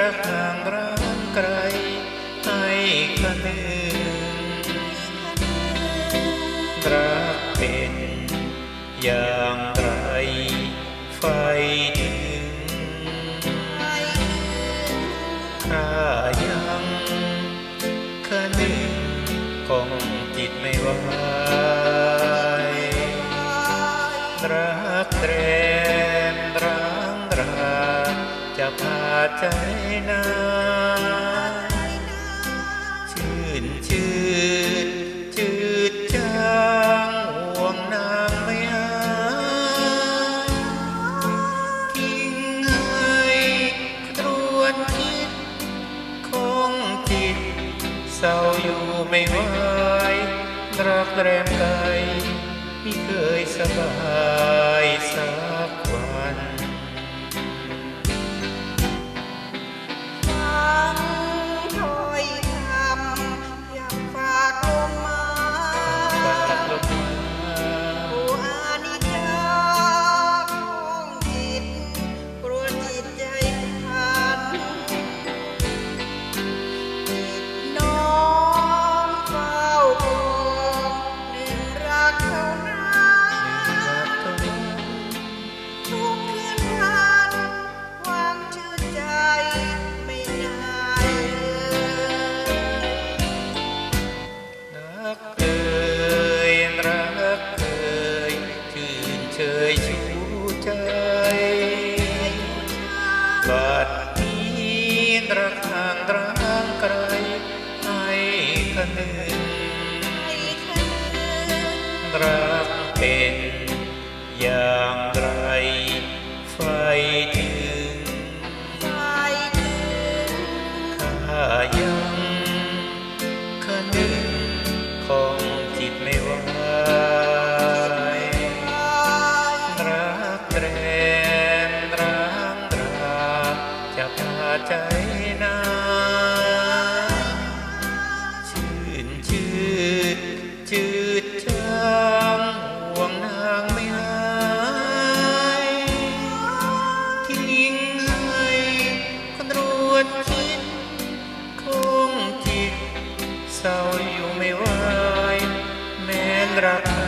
รักห่างรักไกลให้คะนึงรักเป็นอย่างไรไฟถึงข้ายังคะนึงคงจิตไม่ไหวรักแรง จะพาใจนาชื่นชื่นจืดจางห่วงนางไม่หายทิ้งให้ตรวนคิด คงจิตเศร้าอยู่ไม่ไหวรักแรมไกลไม่เคยสบาย ตระทางตระทางไกลให้คะนึรักเป็นอย่างไรไฟถึงข้ายังคะนึของจิตไม่ว่ารักแรงรังราจะพาใจ จืดจางห่วงนางไม่หายทิ้งให้คนรวนคิดคงจิตเศร้าอยู่ไม่ไหวแม้รัก